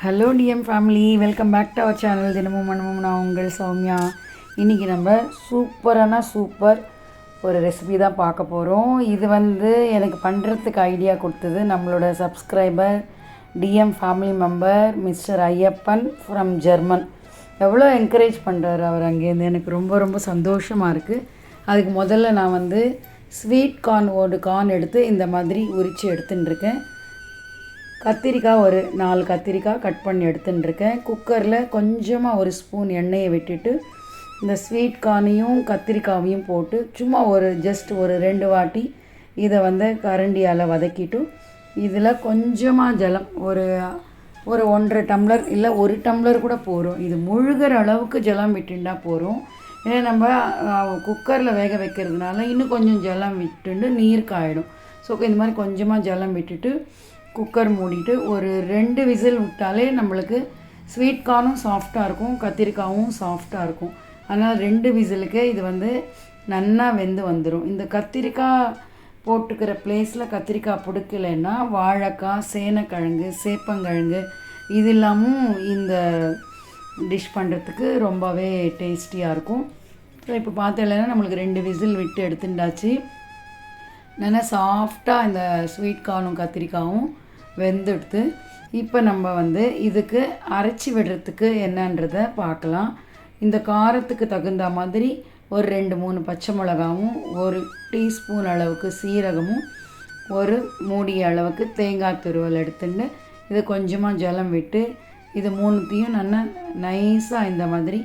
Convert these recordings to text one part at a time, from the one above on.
Hello DM family welcome back to our channel தினமும் மனமும் நான் உங்கள் சௌமியா. இன்றைக்கி நம்ம சூப்பரான சூப்பர் ஒரு ரெசிபி தான் பார்க்க போகிறோம் இது வந்து எனக்கு பண்ணுறதுக்கு ஐடியா கொடுத்தது நம்மளோட subscriber DM family member mister Iyappan from German எவ்வளோ என்கரேஜ் பண்ணுறாரு அவர் அங்கேருந்து எனக்கு ரொம்ப ரொம்ப சந்தோஷமாக இருக்குது அதுக்கு முதல்ல நான் வந்து ஸ்வீட் கார்ன் ஒரு கார்ன் எடுத்து இந்த மாதிரி உரித்து எடுத்துன்னு இருக்கேன் கத்திரிக்காய் ஒரு நாலு கத்திரிக்காய் கட் பண்ணி எடுத்துட்டுருக்கேன். குக்கரில் கொஞ்சமாக ஒரு ஸ்பூன் எண்ணெயை விட்டுட்டு இந்த ஸ்வீட் கார்னையும் கத்திரிக்காவையும் போட்டு சும்மா ஒரு ஜஸ்ட் ஒரு ரெண்டு வாட்டி இதை வந்து கரண்டியால் வதக்கிட்டு இதில் கொஞ்சமாக ஜலம் ஒரு ஒரு ஒன்றரை டம்ளர் இல்லை ஒரு டம்ளர் கூட போகிறோம் இது முழுகிற அளவுக்கு ஜலம் விட்டுண்டா போகிறோம் ஏன்னா நம்ம குக்கரில் வேக வைக்கிறதுனால இன்னும் கொஞ்சம் ஜலம் விட்டுண்டு நீர் காயிடும். ஸோ இந்த மாதிரி கொஞ்சமாக ஜலம் விட்டுட்டு குக்கர் மூடிட்டு ஒரு ரெண்டு விசில் விட்டாலே நம்மளுக்கு ஸ்வீட் கார்னும் சாஃப்டாக இருக்கும் கத்திரிக்காயும் சாஃப்டாக இருக்கும். அதனால் ரெண்டு விசிலுக்கே இது வந்து நன்னா வெந்து வந்துடும் இந்த கத்திரிக்காய் போட்டுக்கிற பிளேஸில் கத்திரிக்காய் பிடிக்கலைன்னா வாழைக்காய் சேனக்கிழங்கு சேப்பங்கிழங்கு இது இல்லாமல் இந்த டிஷ் பண்ணுறதுக்கு ரொம்பவே டேஸ்டியாக இருக்கும். இப்போ பார்த்தீங்கன்னா நம்மளுக்கு ரெண்டு விசில் விட்டு எடுத்துட்டாச்சு. நல்லா சாஃப்டாக இந்த ஸ்வீட் கார்னும் கத்திரிக்காயும் வெந்தெடுத்து இப்போ நம்ம வந்து இதுக்கு அரைச்சி விடுறதுக்கு என்னன்றதை பார்க்கலாம். இந்த காரத்துக்கு தகுந்த மாதிரி ஒரு ரெண்டு மூணு பச்சை மிளகாவும் ஒரு டீஸ்பூன் அளவுக்கு சீரகமும் ஒரு மூடி அளவுக்கு தேங்காய் துருவல் எடுத்துட்டு இதை கொஞ்சமாக ஜலம் விட்டு இது மூணுத்தையும் நல்லா நைஸாக இந்த மாதிரி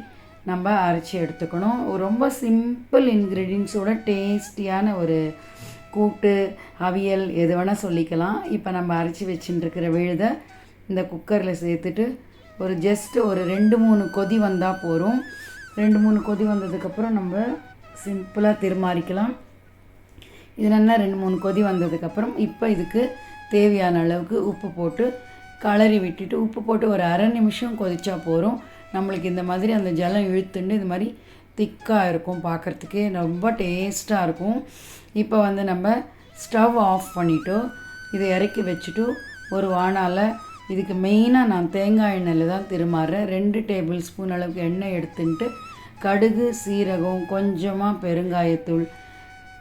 நம்ம அரைச்சி எடுத்துக்கணும். ரொம்ப சிம்பிள் இன்க்ரீடியன்ஸோட டேஸ்டியான ஒரு கூட்டு அவியல் எது வேணால் சொல்லிக்கலாம். இப்போ நம்ம அரைச்சி வச்சுட்டுருக்கிற விழுதை இந்த குக்கரில் சேர்த்துட்டு ஒரு ஜஸ்ட் ஒரு ரெண்டு மூணு கொதி வந்தால் போகிறோம் ரெண்டு மூணு கொதி வந்ததுக்கப்புறம் நம்ம சிம்பிளாக திருமாறிக்கலாம். இது நல்லா ரெண்டு மூணு கொதி வந்ததுக்கப்புறம் இப்போ இதுக்கு தேவையான அளவுக்கு உப்பு போட்டு கலரி விட்டுட்டு உப்பு போட்டு ஒரு அரை நிமிஷம் கொதிச்சா போகிறோம் நம்மளுக்கு இந்த மாதிரி அந்த ஜலம் இழுத்துண்டு இது மாதிரி திக்காக இருக்கும் பார்க்குறதுக்கே ரொம்ப டேஸ்ட்டாக இருக்கும். இப்போ வந்து நம்ம ஸ்டவ் ஆஃப் பண்ணிவிட்டு இதை இறக்கி வச்சுட்டு ஒரு வானால் இதுக்கு மெயினாக நான் தேங்காய் எண்ணெயில் தான் திருமாறுறேன். ரெண்டு டேபிள் ஸ்பூன் அளவுக்கு எண்ணெய் எடுத்துன்ட்டு கடுகு சீரகம் கொஞ்சமாக பெருங்காயத்தூள்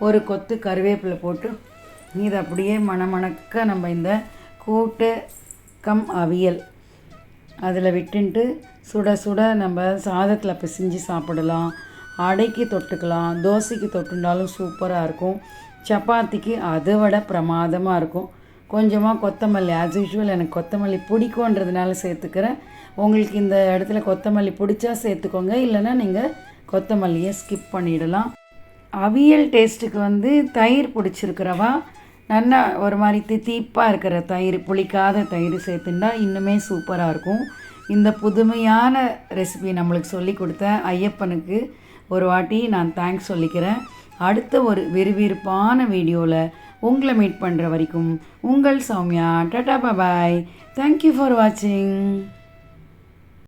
ஒரு கொத்து கருவேப்பிலை போட்டு இது அப்படியே மணமணக்க நம்ம இந்த கூட்டு கம் அவியல் அதில் விட்டுன்ட்டு சுட சுட நம்ம சாதத்தில் பிசைஞ்சு சாப்பிடலாம். அடைக்கு தொட்டுக்கலாம். தோசைக்கு தொட்டுண்டாலும் சூப்பராக இருக்கும். சப்பாத்திக்கு அதை விட பிரமாதமாக இருக்கும். கொஞ்சமாக கொத்தமல்லி ஆஸ் யூஷுவல் எனக்கு கொத்தமல்லி பிடிக்குன்றதுனால சேர்த்துக்கிறேன். உங்களுக்கு இந்த இடத்துல கொத்தமல்லி பிடிச்சா சேர்த்துக்கோங்க. இல்லைன்னா நீங்கள் கொத்தமல்லியை ஸ்கிப் பண்ணிடலாம். அவியல் டேஸ்ட்டுக்கு வந்து தயிர் பிடிச்சிருக்கிறவா? நல்லா ஒரு மாதிரி தித்திப்பாக இருக்கிற தயிர் புளிக்காத தயிர் சேர்த்துண்டா இன்னுமே சூப்பராக இருக்கும். இந்த புதுமையான ரெசிபி நம்மளுக்கு சொல்லி கொடுத்த ஐயப்பனுக்கு ஒரு வாட்டி நான் தேங்க்ஸ் சொல்லிக்கிறேன். அடுத்த ஒரு விறுவிறுப்பான வீடியோவில் உங்களை மீட் பண்ணுற வரைக்கும் உங்கள் Soumya. Tata bye thank you for வாட்சிங்